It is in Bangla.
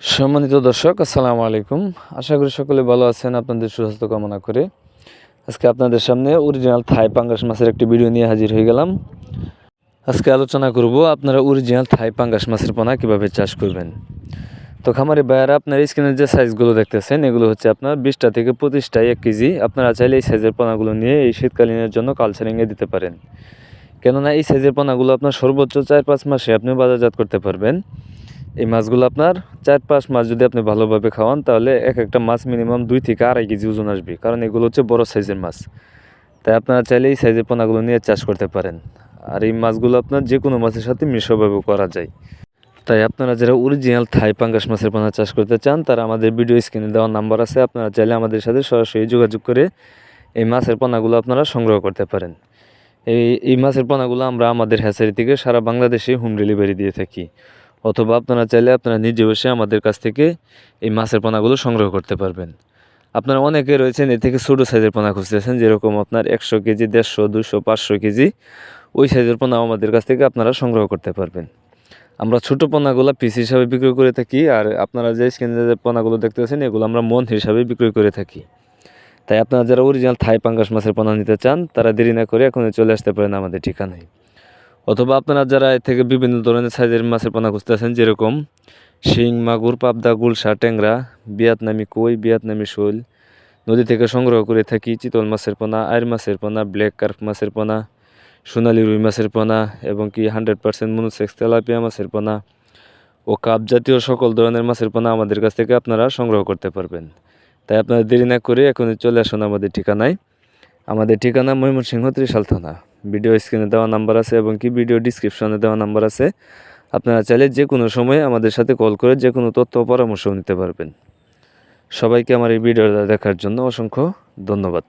সম্মানিত দর্শক, আসসালামু আলাইকুম। আশা করি সকলে ভালো আছেন, আপনাদের সুস্বাস্থ্য কামনা করে। আজকে আপনাদের সামনে অরিজিনাল থাই পাঙ্গাস মাছের একটি ভিডিও নিয়ে হাজির হয়ে গেলাম। আজকে আলোচনা করব আপনারা অরিজিনাল থাই পাঙ্গাস মাছের পোনা কীভাবে চাষ করবেন। তো খামারি ভাইয়ারা, আপনার স্ক্রিনের যে সাইজগুলো দেখতেছেন, এগুলো হচ্ছে আপনার বিশটা থেকে পঁচিশটায় এক কেজি। আপনারা চাইলে এই সাইজের পোনাগুলো নিয়ে এই শীতকালীনের জন্য কালচারিংয়ে দিতে পারেন। কেননা এই সাইজের পোনাগুলো আপনার সর্বোচ্চ চার পাঁচ মাসে আপনি বাজারজাত করতে পারবেন। এই মাছগুলো আপনার চার পাঁচ মাস যদি আপনি ভালোভাবে খাওয়ান, তাহলে এক একটা মাছ মিনিমাম দুই থেকে আড়াই কেজি ওজন আসবে। কারণ এগুলো হচ্ছে বড় সাইজের মাছ। তাই আপনারা চাইলে এই সাইজের পোনাগুলো নিয়ে চাষ করতে পারেন। আর এই মাছগুলো আপনার যে কোনো মাছের সাথে মিশ্রভাবে করা যায়। তাই আপনারা যারা অরিজিনাল থাই পাঙ্গাস মাছের পোনা চাষ করতে চান, তারা আমাদের ভিডিও স্ক্রিনে দেওয়া নাম্বার আছে। আপনারা চাইলে আমাদের সাথে সরাসরি যোগাযোগ করে এই মাছের পোনাগুলো আপনারা সংগ্রহ করতে পারেন। এই এই মাছের পোনাগুলো আমরা আমাদের হ্যাচারি থেকে সারা বাংলাদেশে হোম ডেলিভারি দিয়ে থাকি। অথবা আপনারা চাইলে আপনারা নিজে বসে আমাদের কাছ থেকে এই মাছের পোনাগুলো সংগ্রহ করতে পারবেন। আপনারা অনেকে রয়েছেন, এর থেকে ছোটো সাইজের পোনা খুঁজতেছেন, যেরকম আপনার একশো কেজি, দেড়শো দুশো পাঁচশো কেজি, ওই সাইজের পোনা আমাদের কাছ থেকে আপনারা সংগ্রহ করতে পারবেন। আমরা ছোটো পোনাগুলো পিস হিসাবে বিক্রি করে থাকি, আর আপনারা যে স্ক্রিনে যে পোনাগুলো দেখতেছেন, এগুলো আমরা মন হিসাবে বিক্রি করে থাকি। তাই আপনারা যারা অরিজিনাল থাই পাঙ্গাস মাছের পোনা নিতে চান, তারা দেরি না করে এখনই চলে আসতে পারেন আমাদের ঠিকানায়। অথবা আপনারা যারা এর থেকে বিভিন্ন ধরনের সাইজের মাছের পোনা খুঁজতেছেন যেরকম শিং, মাগুর, পাবদা, গুলশা, ট্যাংরা বিয়াতনামি কই বিয়াতনামি শোল, নদী থেকে সংগ্রহ করে থাকি চিতল মাছের পোনা আয়ের মাছের পোনা, ব্ল্যাক কার্প মাছের পোনা, সোনালি রুই মাছের পোনা, এবং কি হান্ড্রেড পার্সেন্ট মনুসেক্স তেলাপিয়া মাছের পোনা ও কাপ জাতীয় সকল ধরনের মাছের পোনা আমাদের কাছ থেকে আপনারা সংগ্রহ করতে পারবেন। তাই আপনারা দেরি না করে এখনই চলে আসুন আমাদের ঠিকানায়। আমাদের ঠিকানা ময়মনসিংহ ত্রিশাল থানা। ভিডিও স্ক্রিনে দেওয়া নাম্বার আছে এবং কি ভিডিও ডিসক্রিপশনে দেওয়া নাম্বার আছে। আপনারা চাইলে যে কোনো সময়ে আমাদের সাথে কল করে যে কোনো তথ্য পরামর্শ নিতে পারবেন। সবাইকে আমার এই ভিডিওটা দেখার জন্য অসংখ্য ধন্যবাদ।